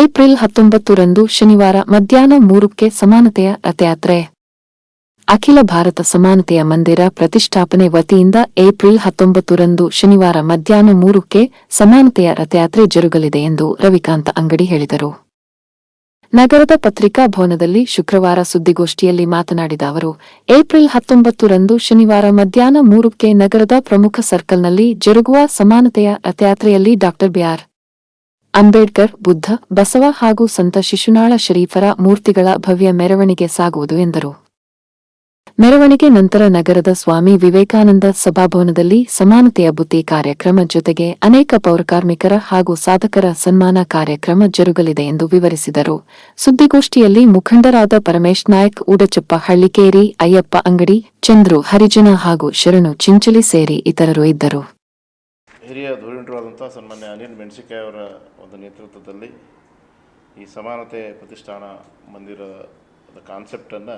April ಹತ್ತೊಂಬತ್ತರಂದು ಶನಿವಾರ ಮಧ್ಯಾಹ್ನ ಮೂರಕ್ಕೆ ಸಮಾನತೆಯ ರಥಯಾತ್ರೆ. ಅಖಿಲ ಭಾರತ ಸಮಾನತೆಯ ಮಂದಿರ ಪ್ರತಿಷ್ಠಾಪನೆ ವತಿಯಿಂದ ಏಪ್ರಿಲ್ ಹತ್ತೊಂಬತ್ತರಂದು ಶನಿವಾರ ಮಧ್ಯಾಹ್ನ ಮೂರಕ್ಕೆ ಸಮಾನತೆಯ ರಥಯಾತ್ರೆ ಜರುಗಲಿದೆ ಎಂದು ರವಿಕಾಂತ ಅಂಗಡಿ ಹೇಳಿದರು. ನಗರದ ಪತ್ರಿಕಾ ಭವನದಲ್ಲಿ ಶುಕ್ರವಾರ ಸುದ್ದಿಗೋಷ್ಠಿಯಲ್ಲಿ ಮಾತನಾಡಿದ ಅವರು, ಏಪ್ರಿಲ್ ಹತ್ತೊಂಬತ್ತರಂದು ಶನಿವಾರ ಮಧ್ಯಾಹ್ನ ಮೂರಕ್ಕೆ ನಗರದ ಪ್ರಮುಖ ಸರ್ಕಲ್ನಲ್ಲಿ ಜರುಗುವ ಸಮಾನತೆಯ ರಥಯಾತ್ರೆಯಲ್ಲಿ ಡಾ ಬಿಆರ್ ಅಂಬೇಡ್ಕರ್, ಬುದ್ಧ, ಬಸವ ಹಾಗೂ ಸಂತ ಶಿಶುನಾಳ ಶರೀಫರ ಮೂರ್ತಿಗಳ ಭವ್ಯ ಮೆರವಣಿಗೆ ಸಾಗುವುದು ಎಂದರು. ಮೆರವಣಿಗೆ ನಂತರ ನಗರದ ಸ್ವಾಮಿ ವಿವೇಕಾನಂದ ಸಭಾಭವನದಲ್ಲಿ ಸಮಾನತೆಯ ಬುತ್ತಿ ಕಾರ್ಯಕ್ರಮ ಜೊತೆಗೆ ಅನೇಕ ಪೌರಕಾರ್ಮಿಕರ ಹಾಗೂ ಸಾಧಕರ ಸನ್ಮಾನ ಕಾರ್ಯಕ್ರಮ ಜರುಗಲಿದೆ ಎಂದು ವಿವರಿಸಿದರು. ಸುದ್ದಿಗೋಷ್ಠಿಯಲ್ಲಿ ಮುಖಂಡರಾದ ಪರಮೇಶ್ ನಾಯಕ್, ಉಡಚಪ್ಪ ಹಳ್ಳಿಕೇರಿ, ಅಯ್ಯಪ್ಪ ಅಂಗಡಿ, ಚಂದ್ರು ಹರಿಜನ ಹಾಗೂ ಶರಣು ಚಿಂಚಲಿ ಸೇರಿ ಇತರರು ಇದ್ದರು. ಹಿರಿಯ ಧುರೀಣರಾದಂಥ ಸನ್ಮಾನ್ಯ ಅನಿಲ್ ಮೆಣಸಿಕಾಯಿ ಅವರ ಒಂದು ನೇತೃತ್ವದಲ್ಲಿ ಈ ಸಮಾನತೆ ಪ್ರತಿಷ್ಠಾನ ಮಂದಿರದ ಕಾನ್ಸೆಪ್ಟನ್ನು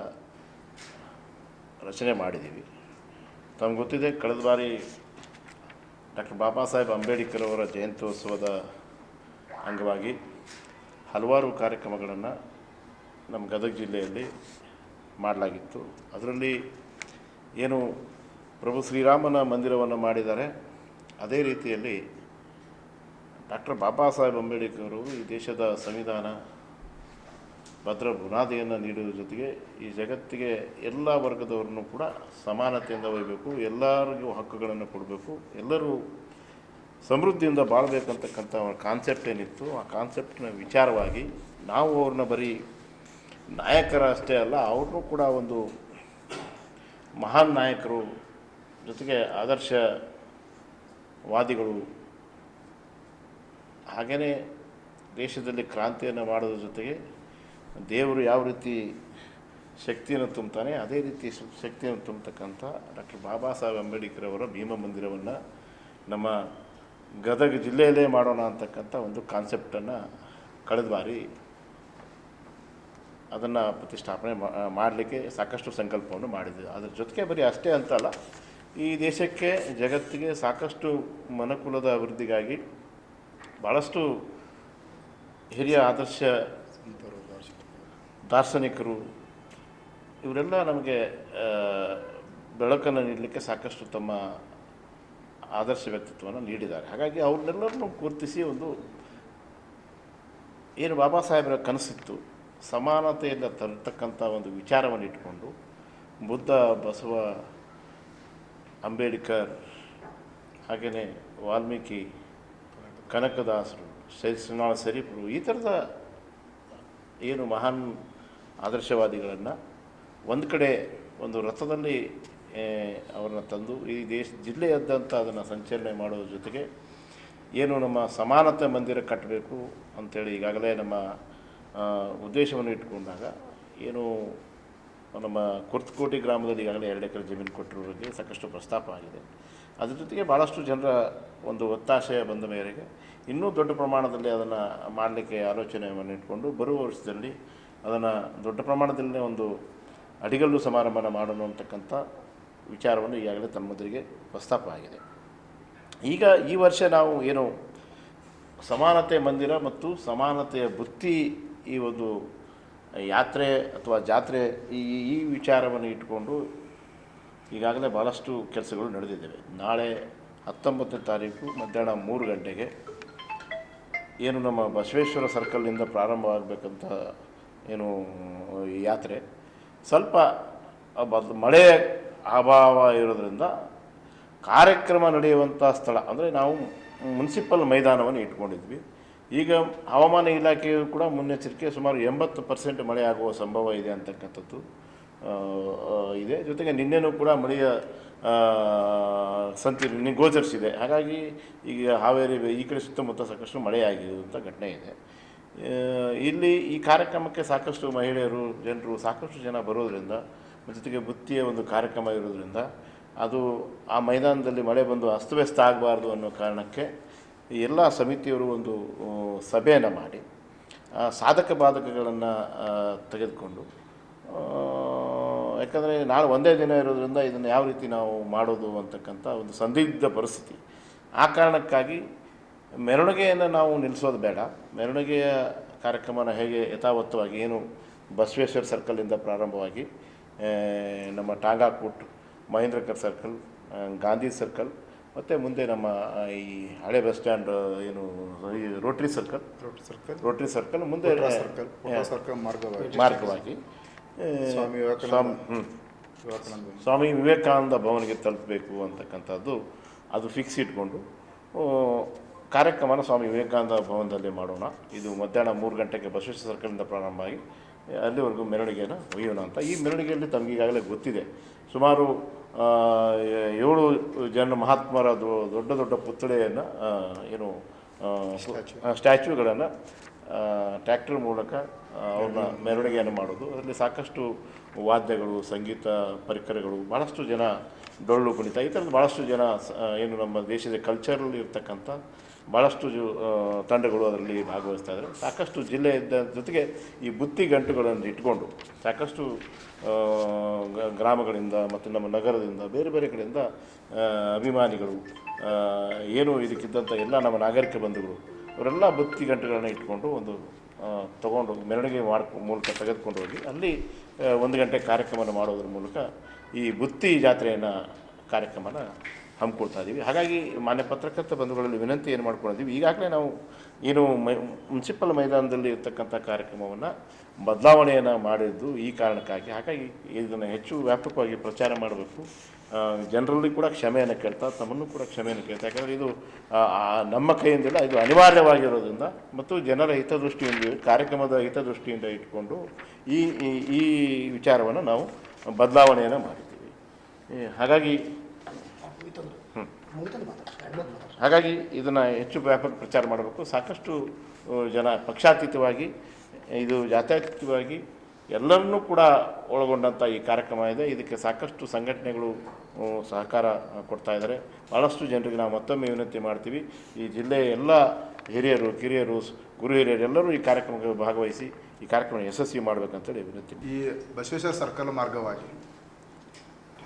ರಚನೆ ಮಾಡಿದ್ದೀವಿ. ತಮ್ಗೆ ಗೊತ್ತಿದೆ, ಕಳೆದ ಬಾರಿ ಡಾಕ್ಟರ್ ಬಾಬಾ ಸಾಹೇಬ್ ಅಂಬೇಡ್ಕರ್ ಅವರ ಜಯಂತ್ಯೋತ್ಸವದ ಅಂಗವಾಗಿ ಹಲವಾರು ಕಾರ್ಯಕ್ರಮಗಳನ್ನು ನಮ್ಮ ಗದಗ ಜಿಲ್ಲೆಯಲ್ಲಿ ಮಾಡಲಾಗಿತ್ತು. ಅದರಲ್ಲಿ ಏನು ಪ್ರಭು ಶ್ರೀರಾಮನ ಮಂದಿರವನ್ನು ಮಾಡಿದ್ದಾರೆ ಅದೇ ರೀತಿಯಲ್ಲಿ ಡಾಕ್ಟರ್ ಬಾಬಾ ಸಾಹೇಬ್ ಅಂಬೇಡ್ಕರ್ ಅವರು ಈ ದೇಶದ ಸಂವಿಧಾನ ಭದ್ರ ಬುನಾದಿಯನ್ನು ನೀಡುವ ಜೊತೆಗೆ ಈ ಜಗತ್ತಿಗೆ ಎಲ್ಲ ವರ್ಗದವ್ರನ್ನೂ ಕೂಡ ಸಮಾನತೆಯಿಂದ ಒಯ್ಯಬೇಕು ಎಲ್ಲರಿಗೂ ಹಕ್ಕುಗಳನ್ನು ಕೊಡಬೇಕು, ಎಲ್ಲರೂ ಸಮೃದ್ಧಿಯಿಂದ ಬಾಳಬೇಕಂತಕ್ಕಂಥ ಕಾನ್ಸೆಪ್ಟ್ ಏನಿತ್ತು, ಆ ಕಾನ್ಸೆಪ್ಟ್ನ ವಿಚಾರವಾಗಿ ನಾವು ಅವ್ರನ್ನ ಬರೀ ನಾಯಕರ ಅಷ್ಟೇ ಅಲ್ಲ, ಅವ್ರನ್ನೂ ಕೂಡ ಒಂದು ಮಹಾನ್ ನಾಯಕರು ಜೊತೆಗೆ ಆದರ್ಶವಾದಿಗಳು ಹಾಗೆಯೇ ದೇಶದಲ್ಲಿ ಕ್ರಾಂತಿಯನ್ನು ಮಾಡೋದ್ರ ಜೊತೆಗೆ ದೇವರು ಯಾವ ರೀತಿ ಶಕ್ತಿಯನ್ನು ತುಂಬುತ್ತಾನೆ, ಅದೇ ರೀತಿ ಶಕ್ತಿಯನ್ನು ತುಂಬತಕ್ಕಂಥ ಡಾಕ್ಟರ್ ಬಾಬಾ ಸಾಹೇಬ್ ಅಂಬೇಡ್ಕರ್ ಅವರ ಭೀಮ ಮಂದಿರವನ್ನು ನಮ್ಮ ಗದಗ ಜಿಲ್ಲೆಯಲ್ಲೇ ಮಾಡೋಣ ಅಂತಕ್ಕಂಥ ಒಂದು ಕಾನ್ಸೆಪ್ಟನ್ನು ಕಳೆದ ಬಾರಿ ಅದನ್ನು ಪ್ರತಿಷ್ಠಾಪನೆ ಮಾಡಲಿಕ್ಕೆ ಸಾಕಷ್ಟು ಸಂಕಲ್ಪವನ್ನು ಮಾಡಿದ್ವಿ. ಅದ್ರ ಜೊತೆಗೆ ಬರೀ ಅಷ್ಟೇ ಅಂತಲ್ಲ ಈ ದೇಶಕ್ಕೆ, ಜಗತ್ತಿಗೆ ಸಾಕಷ್ಟು ಮನಕುಲದ ಅಭಿವೃದ್ಧಿಗಾಗಿ ಭಾಳಷ್ಟು ಹಿರಿಯ ಆದರ್ಶ ದಾರ್ಶನಿಕರು, ಇವರೆಲ್ಲ ನಮಗೆ ಬೆಳಕನ್ನು ನೀಡಲಿಕ್ಕೆ ಸಾಕಷ್ಟು ತಮ್ಮ ಆದರ್ಶ ವ್ಯಕ್ತಿತ್ವವನ್ನು ನೀಡಿದ್ದಾರೆ. ಹಾಗಾಗಿ ಅವ್ರನ್ನೆಲ್ಲರನ್ನೂ ಗುರುತಿಸಿ ಒಂದು ಏನು ಬಾಬಾ ಸಾಹೇಬರ ಕನಸಿತ್ತು, ಸಮಾನತೆಯಿಂದ ತರತಕ್ಕಂಥ ಒಂದು ವಿಚಾರವನ್ನು ಇಟ್ಕೊಂಡು ಬುದ್ಧ, ಬಸವ ಅಂಬೇಡ್ಕರ್ ಹಾಗೆಯೇ ವಾಲ್ಮೀಕಿ ಕನಕದಾಸರು ಶ್ರೀನಾಳ ಶರೀಫರು ಈ ಥರದ ಏನು ಮಹಾನ್ ಆದರ್ಶವಾದಿಗಳನ್ನು ಒಂದು ಕಡೆ ಒಂದು ರಥದಲ್ಲಿ ಅವರನ್ನ ತಂದು ಈ ದೇಶ ಜಿಲ್ಲೆಯಾದ್ಯಂತ ಅದನ್ನು ಸಂಚಲನೆ ಮಾಡೋದ್ರ ಜೊತೆಗೆ ಏನು ನಮ್ಮ ಸಮಾನತೆ ಮಂದಿರ ಕಟ್ಟಬೇಕು ಅಂಥೇಳಿ ಈಗಾಗಲೇ ನಮ್ಮ ಉದ್ದೇಶವನ್ನು ಇಟ್ಕೊಂಡಾಗ ಏನು ನಮ್ಮ ಕುರ್ತಕೋಟಿ ಗ್ರಾಮದಲ್ಲಿ ಈಗಾಗಲೇ ಎರಡು ಎಕರೆ ಜಮೀನು ಕೊಟ್ಟಿರೋರಿಗೆ ಸಾಕಷ್ಟು ಪ್ರಸ್ತಾಪ ಆಗಿದೆ. ಅದ್ರ ಜೊತೆಗೆ ಭಾಳಷ್ಟು ಜನರ ಒಂದು ಒತ್ತಾಶಯ ಬಂದ ಮೇರೆಗೆ ಇನ್ನೂ ದೊಡ್ಡ ಪ್ರಮಾಣದಲ್ಲಿ ಅದನ್ನು ಮಾಡಲಿಕ್ಕೆ ಆಲೋಚನೆಯನ್ನು ಇಟ್ಕೊಂಡು ಬರುವ ವರ್ಷದಲ್ಲಿ ಅದನ್ನು ದೊಡ್ಡ ಪ್ರಮಾಣದಲ್ಲಿ ಒಂದು ಅಡಿಗಲ್ಲು ಸಮಾರಂಭನ ಮಾಡೋಣ ಅಂತಕ್ಕಂಥ ವಿಚಾರವನ್ನು ಈಗಾಗಲೇ ತಮ್ಮದರಿಗೆ ಪ್ರಸ್ತಾಪ ಆಗಿದೆ. ಈಗ ಈ ವರ್ಷ ನಾವು ಏನು ಸಮಾನತೆ ಮಂದಿರ ಮತ್ತು ಸಮಾನತೆಯ ಬುತ್ತಿ ಈ ಒಂದು ಯಾತ್ರೆ ಅಥವಾ ಜಾತ್ರೆ ಈ ಈ ವಿಚಾರವನ್ನು ಇಟ್ಕೊಂಡು ಈಗಾಗಲೇ ಭಾಳಷ್ಟು ಕೆಲಸಗಳು ನಡೆದಿದ್ದೇವೆ. ನಾಳೆ ಹತ್ತೊಂಬತ್ತನೇ ತಾರೀಕು ಮಧ್ಯಾಹ್ನ ಮೂರು ಗಂಟೆಗೆ ಏನು ನಮ್ಮ ಬಸವೇಶ್ವರ ಸರ್ಕಲ್ನಿಂದ ಪ್ರಾರಂಭ ಆಗಬೇಕಂತ ಏನು ಯಾತ್ರೆ. ಸ್ವಲ್ಪ ಮಳೆ ಅಭಾವ ಇರೋದ್ರಿಂದ ಕಾರ್ಯಕ್ರಮ ನಡೆಯುವಂಥ ಸ್ಥಳ, ಅಂದರೆ ನಾವು ಮುನ್ಸಿಪಲ್ ಮೈದಾನವನ್ನು ಇಟ್ಕೊಂಡಿದ್ವಿ ಈಗ ಹವಾಮಾನ ಇಲಾಖೆಯು ಕೂಡ ಮುನ್ನೆಚ್ಚರಿಕೆ, ಸುಮಾರು ಎಂಬತ್ತು ಪರ್ಸೆಂಟ್ ಮಳೆ ಆಗುವ ಸಂಭವ ಇದೆ ಅಂತಕ್ಕಂಥದ್ದು ಇದೆ. ಜೊತೆಗೆ ನಿನ್ನೆನೂ ಕೂಡ ಮಳೆಯ ಸಂತಿ ಗೋಚರಿಸಿದೆ. ಹಾಗಾಗಿ ಈಗ ಹಾವೇರಿ, ಈ ಕಡೆ ಸುತ್ತಮುತ್ತ ಸಾಕಷ್ಟು ಮಳೆಯಾಗಿರುವಂಥ ಘಟನೆ ಇದೆ. ಇಲ್ಲಿ ಈ ಕಾರ್ಯಕ್ರಮಕ್ಕೆ ಸಾಕಷ್ಟು ಮಹಿಳೆಯರು, ಜನರು, ಸಾಕಷ್ಟು ಜನ ಬರೋದರಿಂದ, ಜೊತೆಗೆ ಬುತ್ತಿಯ ಒಂದು ಕಾರ್ಯಕ್ರಮ ಇರೋದರಿಂದ, ಅದು ಆ ಮೈದಾನದಲ್ಲಿ ಮಳೆ ಬಂದು ಅಸ್ತವ್ಯಸ್ತ ಆಗಬಾರ್ದು ಅನ್ನೋ ಕಾರಣಕ್ಕೆ ಎಲ್ಲ ಸಮಿತಿಯವರು ಒಂದು ಸಭೆಯನ್ನು ಮಾಡಿ ಸಾಧಕ ಬಾಧಕಗಳನ್ನು ತೆಗೆದುಕೊಂಡು ಯಾಕಂದರೆ ನಾಳೆ ಒಂದೇ ದಿನ ಇರೋದ್ರಿಂದ ಇದನ್ನು ಯಾವ ರೀತಿ ನಾವು ಮಾಡೋದು ಅಂತಕ್ಕಂಥ ಒಂದು ಸಂದಿಗ್ಧ ಪರಿಸ್ಥಿತಿ. ಆ ಕಾರಣಕ್ಕಾಗಿ ಮೆರವಣಿಗೆಯನ್ನು ನಾವು ನಿಲ್ಲಿಸೋದು ಬೇಡ. ಮೆರವಣಿಗೆಯ ಕಾರ್ಯಕ್ರಮನ ಹೇಗೆ ಯಥಾವತ್ತವಾಗಿ ಏನು ಬಸವೇಶ್ವರ ಸರ್ಕಲಿಂದ ಪ್ರಾರಂಭವಾಗಿ ನಮ್ಮ ಟಾಂಗಾಕೂಟ್ ಮಹೇಂದ್ರಕರ್ ಸರ್ಕಲ್, ಗಾಂಧಿ ಸರ್ಕಲ್ ಮತ್ತು ಮುಂದೆ ನಮ್ಮ ಈ ಹಳೆ ಬಸ್ ಸ್ಟ್ಯಾಂಡ್ ಏನು ಈ Rotary circle Rotary circle Rotary circle ಮುಂದೆ ಸರ್ಕಲ್ ಸರ್ಕಲ್ ಮಾರ್ಗವಾಗಿ. ಮಾರ್ಗವಾಗಿ. ಸ್ವಾಮಿ ವಿವೇಕಾನಂದ. ಸ್ವಾಮಿ ವಿವೇಕಾನಂದ. ಭವನಿಗೆ ತಲುಪಬೇಕು ಅಂತಕ್ಕಂಥದ್ದು ಅದು ಫಿಕ್ಸ್ ಇಟ್ಕೊಂಡು ಕಾರ್ಯಕ್ರಮನ ಸ್ವಾಮಿ ವಿವೇಕಾನಂದ ಭವನದಲ್ಲಿ ಮಾಡೋಣ. ಇದು ಮಧ್ಯಾಹ್ನ ಮೂರು ಗಂಟೆಗೆ ಬಸವೇಶ್ವರ ಸರ್ಕಲಿಂದ ಪ್ರಾರಂಭ ಆಗಿ ಅಲ್ಲಿವರೆಗೂ ಮೆರವಣಿಗೆಯನ್ನು ಒಯ್ಯೋಣ ಅಂತ. ಈ ಮೆರವಣಿಗೆಯಲ್ಲಿ ತಮಗೆ ಈಗಾಗಲೇ ಗೊತ್ತಿದೆ. ಸುಮಾರು ಏಳು ಜನ ಮಹಾತ್ಮರ ದೊಡ್ಡ ದೊಡ್ಡ ಪುತ್ಥಳಿಯನ್ನು ಏನು ಸ್ಟ್ಯಾಚ್ಯೂಗಳನ್ನು ಟ್ರ್ಯಾಕ್ಟರ್ ಮೂಲಕ ಅವ್ರನ್ನ ಮೆರವಣಿಗೆಯನ್ನು ಮಾಡೋದು. ಅದರಲ್ಲಿ ಸಾಕಷ್ಟು ವಾದ್ಯಗಳು ಸಂಗೀತ ಪರಿಕರಗಳು ಭಾಳಷ್ಟು ಜನ ಡೊಳ್ಳು ಕುಣಿತ ಈ ಥರದ್ದು ಭಾಳಷ್ಟು ಜನ ಏನು ನಮ್ಮ ದೇಶದ ಕಲ್ಚರಲ್ಲಿ ಇರ್ತಕ್ಕಂಥ ಭಾಳಷ್ಟು ಜು ತಂಡಗಳು ಅದರಲ್ಲಿ ಭಾಗವಹಿಸ್ತಾ ಇದ್ದಾರೆ. ಸಾಕಷ್ಟು ಜಿಲ್ಲೆಯ ಜೊತೆಗೆ ಈ ಬುತ್ತಿ ಗಂಟುಗಳನ್ನು ಇಟ್ಕೊಂಡು ಸಾಕಷ್ಟು ಗ್ರಾಮಗಳಿಂದ ಮತ್ತು ನಮ್ಮ ನಗರದಿಂದ ಬೇರೆ ಬೇರೆ ಕಡೆಯಿಂದ ಅಭಿಮಾನಿಗಳು ಏನು ಇದಕ್ಕಿದ್ದಂಥ ಎಲ್ಲ ನಮ್ಮ ನಾಗರಿಕ ಬಂಧುಗಳು, ಅವರೆಲ್ಲ ಬುತ್ತಿ ಗಂಟುಗಳನ್ನು ಇಟ್ಕೊಂಡು ಒಂದು ತಗೊಂಡು ಮೆರವಣಿಗೆ ಮಾಡ್ಕೊ ಮೂಲಕ ತೆಗೆದುಕೊಂಡು ಹೋಗಿ ಅಲ್ಲಿ ಒಂದು ಗಂಟೆ ಕಾರ್ಯಕ್ರಮವನ್ನು ಮಾಡೋದ್ರ ಮೂಲಕ ಈ ಬುತ್ತಿ ಜಾತ್ರೆಯನ್ನು ಕಾರ್ಯಕ್ರಮನ ಹಮ್ಮಿಕೊಳ್ತಾ ಇದ್ದೀವಿ. ಹಾಗಾಗಿ ಮಾನ್ಯ ಪತ್ರಕರ್ತ ಬಂಧುಗಳಲ್ಲಿ ವಿನಂತಿ ಏನು ಮಾಡ್ಕೊಂಡಿದ್ದೀವಿ, ಈಗಾಗಲೇ ನಾವು ಏನು ಮೈ, ಮುನ್ಸಿಪಲ್ ಮೈದಾನದಲ್ಲಿ ಇರ್ತಕ್ಕಂಥ ಕಾರ್ಯಕ್ರಮವನ್ನು ಬದಲಾವಣೆಯನ್ನು ಮಾಡಿದ್ದು ಈ ಕಾರಣಕ್ಕಾಗಿ. ಹಾಗಾಗಿ ಇದನ್ನು ಹೆಚ್ಚು ವ್ಯಾಪಕವಾಗಿ ಪ್ರಚಾರ ಮಾಡಬೇಕು. ಜನರಲ್ಲಿ ಕೂಡ ಕ್ಷಮೆಯನ್ನು ಕೇಳ್ತಾ, ತಮ್ಮನ್ನು ಕೂಡ ಕ್ಷಮೆಯನ್ನು ಕೇಳ್ತಾ, ಯಾಕಂದರೆ ಇದು ನಮ್ಮ ಕೈಯಿಂದಿಲ್ಲ ಇದು ಅನಿವಾರ್ಯವಾಗಿರೋದ್ರಿಂದ ಮತ್ತು ಜನರ ಹಿತದೃಷ್ಟಿಯಿಂದ, ಕಾರ್ಯಕ್ರಮದ ಹಿತದೃಷ್ಟಿಯಿಂದ ಇಟ್ಕೊಂಡು ಈ- ಈ ವಿಚಾರವನ್ನು ನಾವು ಬದಲಾವಣೆಯನ್ನು ಮಾಡಿದ್ದೀವಿ. ಹಾಗಾಗಿ ಹಾಗಾಗಿ ಇದನ್ನು ಹೆಚ್ಚು ವ್ಯಾಪಕ ಪ್ರಚಾರ ಮಾಡಬೇಕು. ಸಾಕಷ್ಟು ಜನ ಪಕ್ಷಾತೀತವಾಗಿ, ಇದು ಜಾತ್ಯತೀತವಾಗಿ ಎಲ್ಲರನ್ನೂ ಕೂಡ ಒಳಗೊಂಡಂಥ ಈ ಕಾರ್ಯಕ್ರಮ ಇದೆ. ಇದಕ್ಕೆ ಸಾಕಷ್ಟು ಸಂಘಟನೆಗಳು ಸಹಕಾರ ಕೊಡ್ತಾ ಇದ್ದಾರೆ. ಭಾಳಷ್ಟು ಜನರಿಗೆ ನಾವು ಮತ್ತೊಮ್ಮೆ ವಿನಂತಿ ಮಾಡ್ತೀವಿ. ಈ ಜಿಲ್ಲೆಯ ಎಲ್ಲ ಹಿರಿಯರು, ಕಿರಿಯರು, ಗುರು ಹಿರಿಯರು ಎಲ್ಲರೂ ಈ ಕಾರ್ಯಕ್ರಮಕ್ಕೆ ಭಾಗವಹಿಸಿ ಈ ಕಾರ್ಯಕ್ರಮ ಯಶಸ್ವಿ ಮಾಡಬೇಕಂತೇಳಿ ವಿನಂತಿ ಈ ಬಸವೇಶ್ವರ ಸರ್ಕಲ್ ಮಾರ್ಗವಾಗಿ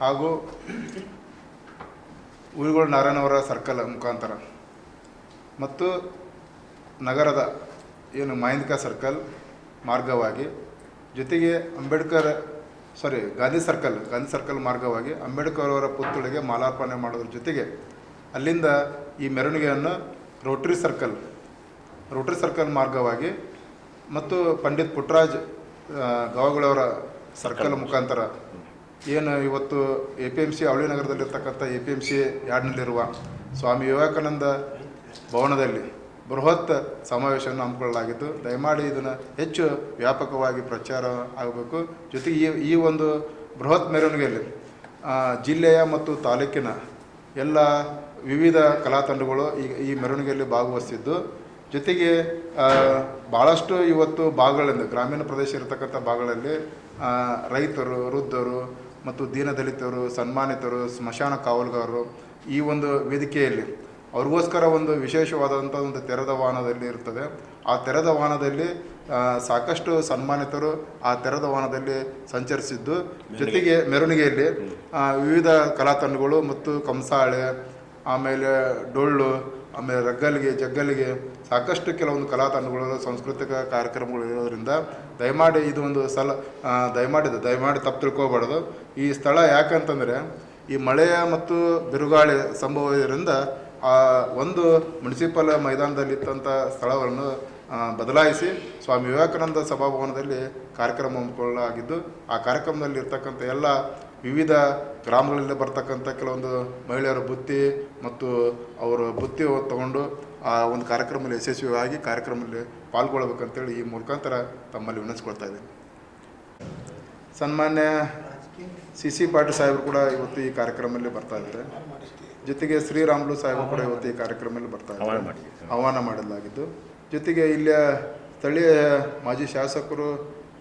ಹಾಗೂ ಉಳಿಗೋಳ ನಾರಾಯಣವರ ಸರ್ಕಲ್ ಮುಖಾಂತರ. ಮತ್ತು ನಗರದ ಏನು ಮಹೇಂದ್ಕ ಸರ್ಕಲ್ ಮಾರ್ಗವಾಗಿ, ಜೊತೆಗೆ Ambedkar sorry Gandhi circle Gandhi circle ಮಾರ್ಗವಾಗಿ ಅಂಬೇಡ್ಕರ್ ಅವರ ಪುತ್ಥಳಿಗೆ ಮಾಲಾರ್ಪಣೆ ಮಾಡೋದ್ರ ಜೊತೆಗೆ ಅಲ್ಲಿಂದ ಈ ಮೆರವಣಿಗೆಯನ್ನು ರೋಟ್ರಿ ಸರ್ಕಲ್ ರೋಟ್ರಿ ಸರ್ಕಲ್ ಮಾರ್ಗವಾಗಿ ಮತ್ತು ಪಂಡಿತ್ ಪುಟ್ರಾಜ್ ಗಾವಗಳವರ ಸರ್ಕಲ್ ಮುಖಾಂತರ ಏನು ಇವತ್ತು ಎ ಪಿ ಎಂ ಸಿ ಅವಳಿ ನಗರದಲ್ಲಿರ್ತಕ್ಕಂಥ ಎ ಪಿ ಎಂ ಸಿ ಯಾರ್ಡ್ನಲ್ಲಿರುವ ಸ್ವಾಮಿ ವಿವೇಕಾನಂದ ಭವನದಲ್ಲಿ ಬೃಹತ್ ಸಮಾವೇಶವನ್ನು ಹಮ್ಮಿಕೊಳ್ಳಲಾಗಿದ್ದು, ದಯಮಾಡಿ ಇದನ್ನು ಹೆಚ್ಚು ವ್ಯಾಪಕವಾಗಿ ಪ್ರಚಾರ ಆಗಬೇಕು. ಜೊತೆಗೆ ಈ ಈ ಒಂದು ಬೃಹತ್ ಮೆರವಣಿಗೆಯಲ್ಲಿ ಜಿಲ್ಲೆಯ ಮತ್ತು ತಾಲೂಕಿನ ಎಲ್ಲ ವಿವಿಧ ಕಲಾ ತಂಡಗಳು ಈ ಈ ಮೆರವಣಿಗೆಯಲ್ಲಿ ಭಾಗವಹಿಸಿದ್ದು ಜೊತೆಗೆ ಭಾಳಷ್ಟು ಇವತ್ತು ಭಾಗಗಳಿಂದ ಗ್ರಾಮೀಣ ಪ್ರದೇಶ ಇರತಕ್ಕಂಥ ಭಾಗಗಳಲ್ಲಿ ರೈತರು, ವೃದ್ಧರು ಮತ್ತು ದೀನದಲಿತರು ಸನ್ಮಾನಿತರು ಸ್ಮಶಾನ ಕಾವಲುಗಾರರು ಈ ಒಂದು ವೇದಿಕೆಯಲ್ಲಿ ಅವ್ರಿಗೋಸ್ಕರ ಒಂದು ವಿಶೇಷವಾದಂಥ ಒಂದು ತೆರೆದ ವಾಹನದಲ್ಲಿ ಇರ್ತದೆ. ಆ ತೆರೆದ ವಾಹನದಲ್ಲಿ ಸಾಕಷ್ಟು ಸನ್ಮಾನಿತರು ಆ ತೆರೆದ ವಾಹನದಲ್ಲಿ ಸಂಚರಿಸಿದ್ದು. ಜೊತೆಗೆ ಮೆರವಣಿಗೆಯಲ್ಲಿ ವಿವಿಧ ಕಲಾತಂಡಗಳು ಮತ್ತು ಕಂಸಾಳೆ ಆಮೇಲೆ ಡೊಳ್ಳು ಆಮೇಲೆ ರಗ್ಗಲಿಗೆ ಜಗ್ಗಲಿಗೆ ಸಾಕಷ್ಟು ಕೆಲವೊಂದು ಕಲಾ ತಂಡಗಳು ಸಾಂಸ್ಕೃತಿಕ ಕಾರ್ಯಕ್ರಮಗಳು ಇರೋದ್ರಿಂದ ದಯಮಾಡಿ ಇದು ಒಂದು ಸಲ ದಯಮಾಡಿದ ದಯಮಾಡಿ ತಪ್ಪು ತಿಳ್ಕೋಬಾರ್ದು ಈ ಸ್ಥಳ ಯಾಕಂತಂದರೆ ಈ ಮಳೆಯ ಮತ್ತು ಬಿರುಗಾಳಿ ಸಂಭವದಿಂದ ಆ ಒಂದು ಮುನ್ಸಿಪಲ್ ಮೈದಾನದಲ್ಲಿದ್ದಂಥ ಸ್ಥಳವನ್ನು ಆ, ಬದಲಾಯಿಸಿ ಸ್ವಾಮಿ ವಿವೇಕಾನಂದ ಸಭಾಭವನದಲ್ಲಿ ಕಾರ್ಯಕ್ರಮ ಹಮ್ಮಿಕೊಳ್ಳಲಾಗಿದ್ದು ಆ ಕಾರ್ಯಕ್ರಮದಲ್ಲಿ ಇರ್ತಕ್ಕಂಥ ಎಲ್ಲ ವಿವಿಧ ಗ್ರಾಮಗಳಿಂದ ಬರ್ತಕ್ಕಂಥ ಕೆಲವೊಂದು ಮಹಿಳೆಯರ ಬುತ್ತಿ ಮತ್ತು ಅವರು ಬುತ್ತಿ ತಗೊಂಡು ಆ ಒಂದು ಕಾರ್ಯಕ್ರಮದಲ್ಲಿ ಯಶಸ್ವಿಯಾಗಿ ಕಾರ್ಯಕ್ರಮದಲ್ಲಿ ಪಾಲ್ಗೊಳ್ಬೇಕಂತೇಳಿ ಈ ಮುಖಾಂತರ ತಮ್ಮಲ್ಲಿ ವಿನಂತಿಸ್ಕೊಳ್ತಾ ಇದ್ದೀನಿ. ಸನ್ಮಾನ್ಯ ಸಿ ಸಿ ಪಾಟೀಲ್ ಸಾಹೇಬರು ಕೂಡ ಇವತ್ತು ಈ ಕಾರ್ಯಕ್ರಮದಲ್ಲಿ ಬರ್ತಾ ಇದ್ದಾರೆ. ಜೊತೆಗೆ ಶ್ರೀರಾಮುಲು ಸಾಹೇಬರು ಕೂಡ ಇವತ್ತು ಈ ಕಾರ್ಯಕ್ರಮದಲ್ಲಿ ಬರ್ತಾ ಇದ್ದಾರೆ. ಆಹ್ವಾನ ಮಾಡಲಾಗಿದ್ದು ಜೊತೆಗೆ ಇಲ್ಲಿಯ ಸ್ಥಳೀಯ ಮಾಜಿ ಶಾಸಕರು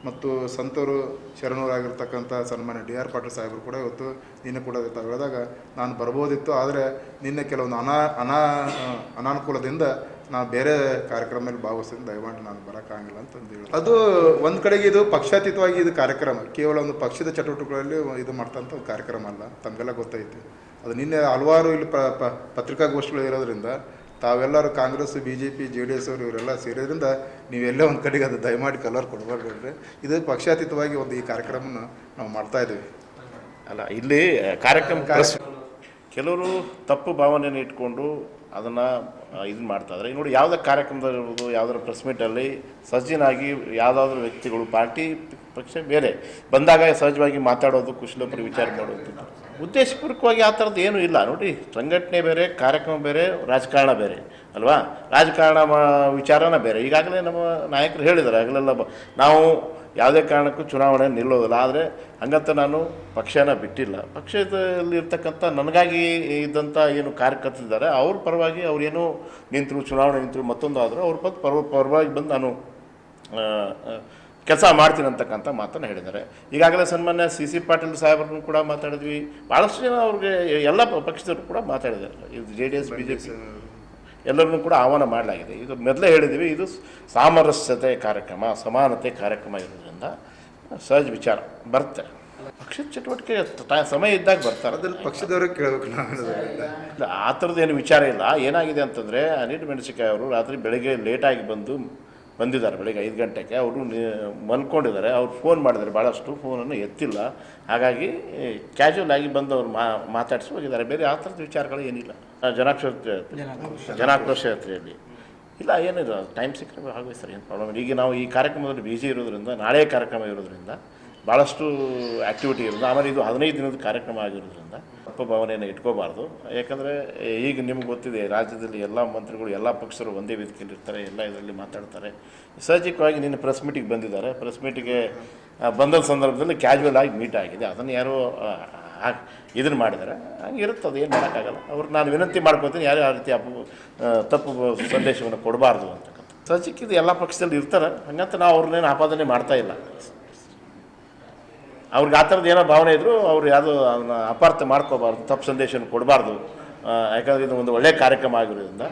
ಮತ್ತು ಸಂತರು ಶರಣರಾಗಿರ್ತಕ್ಕಂಥ ಸನ್ಮಾನ್ಯ ಡಿ ಆರ್ ಪಾಟೀಲ್ ಸಾಹೇಬರು ಕೂಡ ಇವತ್ತು ನಿನ್ನೆ ಕೂಡ ಹೇಳಿದಾಗ ನಾನು ಬರ್ಬೋದಿತ್ತು, ಆದರೆ ನಿನ್ನೆ ಕೆಲವೊಂದು ಅನಾ ಅನಾ, ಅನಾನುಕೂಲದಿಂದ ನಾನು ಬೇರೆ ಕಾರ್ಯಕ್ರಮದಲ್ಲಿ ಭಾಗವಹಿಸಿದ ದಯಮಾಡಿ ನಾನು ಬರೋಕ್ಕಾಗಿಲ್ಲ ಅಂತಂದು ಹೇಳಿ ಅದು ಒಂದು ಕಡೆಗೆ ಇದು ಪಕ್ಷಾತೀತವಾಗಿ ಇದು ಕಾರ್ಯಕ್ರಮ, ಕೇವಲ ಒಂದು ಪಕ್ಷದ ಚಟುವಟಿಕೆಗಳಲ್ಲಿ ಇದು ಮಾಡ್ತಂಥ ಒಂದು ಕಾರ್ಯಕ್ರಮ ಅಲ್ಲ, ತಮಗೆಲ್ಲ ಗೊತ್ತೈತೆ. ಅದು ನಿನ್ನೆ ಹಲವಾರು ಇಲ್ಲಿ ಪ- ಪತ್ರಿಕಾಗೋಷ್ಠಿಗಳು ಇರೋದ್ರಿಂದ ತಾವೆಲ್ಲರೂ Congress B J P J D S ಅವರು ಇವರೆಲ್ಲ ಸೇರೋದ್ರಿಂದ ನೀವೆಲ್ಲ ಒಂದು ಕಡೆಗೆ ಅದು ದಯಮಾಡಿ ಕಲರ್ ಕೊಡಬಾರ್ದು ಇದು ಪಕ್ಷಾತೀತವಾಗಿ ಒಂದು ಈ ಕಾರ್ಯಕ್ರಮನ ನಾವು ಮಾಡ್ತಾ ಇದ್ದೀವಿ. ಅಲ್ಲ ಇಲ್ಲಿ ಕಾರ್ಯಕ್ರಮ ಕೆಲವರು ತಪ್ಪು ಭಾವನೆಯನ್ನು ಇಟ್ಕೊಂಡು ಅದನ್ನು ಇದು ಮಾಡ್ತಾ ಇದ್ದಾರೆ. ಈಗ ನೋಡಿ ಯಾವುದೇ ಕಾರ್ಯಕ್ರಮದಲ್ಲಿರ್ಬೋದು ಯಾವುದಾದ್ರು ಪ್ರೆಸ್ ಮೀಟಲ್ಲಿ ಸಜ್ಜನಾಗಿ ಯಾವುದಾದ್ರೂ ವ್ಯಕ್ತಿಗಳು ಪಾರ್ಟಿ ಪಕ್ಷ ಬೇರೆ ಬಂದಾಗ ಸಹಜವಾಗಿ ಮಾತಾಡೋದು ಕುಶಲೋಪರಿ ವಿಚಾರ ಮಾಡೋದು. ಉದ್ದೇಶಪೂರ್ವಕವಾಗಿ ಆ ಥರದ್ದು ಏನೂ ಇಲ್ಲ. ನೋಡಿ, ಸಂಘಟನೆ ಬೇರೆ, ಕಾರ್ಯಕ್ರಮ ಬೇರೆ, ರಾಜಕಾರಣ ಬೇರೆ, ಅಲ್ವಾ? ರಾಜಕಾರಣ ವಿಚಾರನ ಬೇರೆ. ಈಗಾಗಲೇ ನಮ್ಮ ನಾಯಕರು ಹೇಳಿದ್ದಾರೆ ಆಗಲೆಲ್ಲ ನಾವು ಯಾವುದೇ ಕಾರಣಕ್ಕೂ ಚುನಾವಣೆ ನಿಲ್ಲೋದಿಲ್ಲ. ಆದರೆ ಹಂಗಂತ ನಾನು ಪಕ್ಷನ ಬಿಟ್ಟಿಲ್ಲ. ಪಕ್ಷದಲ್ಲಿರ್ತಕ್ಕಂಥ ನನಗಾಗಿ ಇದ್ದಂಥ ಏನು ಕಾರ್ಯಕರ್ತರಿದ್ದಾರೆ ಅವ್ರ ಪರವಾಗಿ ಅವ್ರೇನು ನಿಂತರು, ಚುನಾವಣೆ ನಿಂತರು ಮತ್ತೊಂದು ಆದರೂ ಅವ್ರ ಪರ್ವ ಪರವಾಗಿ ಬಂದು ನಾನು ಕೆಲಸ ಮಾಡ್ತೀನಿ ಅಂತಕ್ಕಂಥ ಮಾತನ್ನು ಹೇಳಿದ್ದಾರೆ. ಈಗಾಗಲೇ ಸನ್ಮಾನ್ಯ ಸಿ ಸಿ ಪಾಟೀಲ್ ಸಾಹೇಬ್ರನ್ನು ಕೂಡ ಮಾತಾಡಿದ್ವಿ. ಭಾಳಷ್ಟು ಜನ ಅವ್ರಿಗೆ ಎಲ್ಲ ಪಕ್ಷದವರು ಕೂಡ ಮಾತಾಡಿದ್ದಾರೆ. ಇದು J D S B J P ಎಲ್ಲರನ್ನೂ ಕೂಡ ಆಹ್ವಾನ ಮಾಡಲಾಗಿದೆ. ಇದು ಮೊದಲೇ ಹೇಳಿದ್ವಿ ಇದು ಸಾಮರಸ್ಯತೆ ಕಾರ್ಯಕ್ರಮ ಸಮಾನತೆ ಕಾರ್ಯಕ್ರಮ ಇರೋದ್ರಿಂದ ಸಹಜ ವಿಚಾರ ಬರುತ್ತೆ. ಪಕ್ಷದ ಚಟುವಟಿಕೆ ಸಮಯ ಇದ್ದಾಗ ಬರ್ತಾರೆ. ಅದ್ರಲ್ಲಿ ಪಕ್ಷದವರು ಕೇಳಬೇಕು ಇಲ್ಲ ಆ ಥರದ್ದು ಏನು ವಿಚಾರ ಇಲ್ಲ. ಏನಾಗಿದೆ ಅಂತಂದರೆ ಅನಿಲ್ ಮೆಣಸಿಕಾಯಿ ಅವರು ರಾತ್ರಿ ಬೆಳಗ್ಗೆ ಲೇಟಾಗಿ ಬಂದು ಬಂದಿದ್ದಾರೆ ಬೆಳಗ್ಗೆ ಐದು ಗಂಟೆಗೆ. ಅವರು ಮಲ್ಕೊಂಡಿದ್ದಾರೆ. ಅವ್ರು ಫೋನ್ ಮಾಡಿದ್ದಾರೆ. ಭಾಳಷ್ಟು ಫೋನನ್ನು ಎತ್ತಿಲ್ಲ. ಹಾಗಾಗಿ ಕ್ಯಾಶುವಲ್ ಆಗಿ ಬಂದು ಅವ್ರು ಮಾ ಮಾತಾಡಿಸಿ ಹೋಗಿದ್ದಾರೆ. ಬೇರೆ ಆ ಥರದ ವಿಚಾರಗಳು ಏನಿಲ್ಲ. ಆ, ಜನಾಕ್ಷರ ಜನಾಕ್ರೋಶ ಯಾತ್ರೆಯಲ್ಲಿ ಇಲ್ಲ ಏನಿಲ್ಲ. ಟೈಮ್ ಸಿಕ್ಕರೆ ಭಾಗವಹಿಸ್ತಾರೆ ಏನು ಪ್ರಾಬ್ಲಮ್ ಈಗ ನಾವು ಈ ಕಾರ್ಯಕ್ರಮದಲ್ಲಿ ಬಿಜಿ ಇರೋದ್ರಿಂದ ನಾಳೆ ಕಾರ್ಯಕ್ರಮ ಇರೋದ್ರಿಂದ ಭಾಳಷ್ಟು ಆ್ಯಕ್ಟಿವಿಟಿ ಇರೋದು ಆಮೇಲೆ ಇದು ಹದಿನೈದು ದಿನದ ಕಾರ್ಯಕ್ರಮ ಆಗಿರೋದ್ರಿಂದ ತಪ್ಪ ಭಾವನೆಯನ್ನು ಇಟ್ಕೋಬಾರ್ದು. ಯಾಕಂದರೆ ಈಗ ನಿಮ್ಗೆ ಗೊತ್ತಿದೆ, ರಾಜ್ಯದಲ್ಲಿ ಎಲ್ಲ ಮಂತ್ರಿಗಳು, ಎಲ್ಲ ಪಕ್ಷರು ಒಂದೇ ವೇದಿಕೆಯಲ್ಲಿ ಇರ್ತಾರೆ ಎಲ್ಲ ಇದರಲ್ಲಿ ಮಾತಾಡ್ತಾರೆ. ಸಹಜಿಕವಾಗಿ ನಿನ್ನೆ ಪ್ರೆಸ್ ಮೀಟಿಗೆ ಬಂದಿದ್ದಾರೆ. ಪ್ರೆಸ್ ಮೀಟಿಗೆ ಬಂದ ಸಂದರ್ಭದಲ್ಲಿ ಕ್ಯಾಶುವಲ್ ಆಗಿ ಮೀಟ್ ಆಗಿದೆ. ಅದನ್ನು ಯಾರೋ ಇದನ್ನು ಮಾಡಿದ್ದಾರೆ. ಹಂಗೆ ಇರುತ್ತೆ ಅದು ಏನು ಮಾಡೋಕ್ಕಾಗಲ್ಲ. ಅವ್ರು, ನಾನು ವಿನಂತಿ ಮಾಡ್ಕೊತೀನಿ, ಯಾರು ಆ ರೀತಿ ಅಪ್ಪು ತಪ್ಪು ಸಂದೇಶವನ್ನು ಕೊಡಬಾರ್ದು ಅಂತಕ್ಕಂಥ ಸಹಜಕ್ಕೆ ಇದು ಎಲ್ಲ ಪಕ್ಷದಲ್ಲಿ ಇರ್ತಾರೆ. ಹಂಗಂತ ನಾವು ಅವ್ರನ್ನೇನು ಆಪಾದನೆ ಮಾಡ್ತಾ ಇಲ್ಲ. ಅವ್ರಿಗೆ ಆ ಥರದ್ದು ಏನೋ ಭಾವನೆ ಇದ್ದರೂ ಅವ್ರು ಯಾವುದೋ ಅದನ್ನ ಅಪಾರ್ಥ ಮಾಡ್ಕೋಬಾರ್ದು, ತಪ್ಪು ಸಂದೇಶವನ್ನು ಕೊಡಬಾರ್ದು. ಯಾಕಂದರೆ ಇದು ಒಂದು ಒಳ್ಳೆಯ ಕಾರ್ಯಕ್ರಮ ಆಗಿರೋದ್ರಿಂದ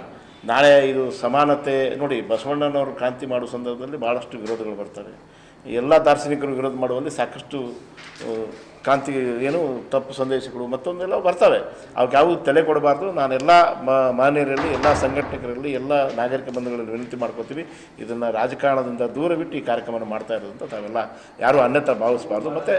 ನಾಳೆ ಇದು ಸಮಾನತೆ, ನೋಡಿ ಬಸವಣ್ಣನವರು ಕ್ರಾಂತಿ ಮಾಡೋ ಸಂದರ್ಭದಲ್ಲಿ ಭಾಳಷ್ಟು ವಿರೋಧಗಳು ಬರ್ತವೆ ಎಲ್ಲ ದಾರ್ಶನಿಕರು ವಿರೋಧ ಮಾಡುವಲ್ಲಿ ಸಾಕಷ್ಟು ಕಾಂತಿ ಏನು ತಪ್ಪು ಸಂದೇಶಗಳು ಮತ್ತೊಂದೆಲ್ಲ ಬರ್ತವೆ. ಅವಕ್ಕೆ ಯಾವುದು ತಲೆ ಕೊಡಬಾರ್ದು. ನಾನೆಲ್ಲ ಮಾನ್ಯರಲ್ಲಿ, ಎಲ್ಲ ಸಂಘಟಕರಲ್ಲಿ, ಎಲ್ಲ ನಾಗರಿಕ ಬಂಧುಗಳಲ್ಲಿ ವಿನಂತಿ ಮಾಡ್ಕೋತೀವಿ. ಇದನ್ನು ರಾಜಕಾರಣದಿಂದ ದೂರವಿಟ್ಟು ಈ ಕಾರ್ಯಕ್ರಮವನ್ನು ಮಾಡ್ತಾ ಇರೋದಂತ ತಾವೆಲ್ಲ ಯಾರೂ ಅನ್ಯತಾ ಭಾವಿಸಬಾರ್ದು. ಮತ್ತು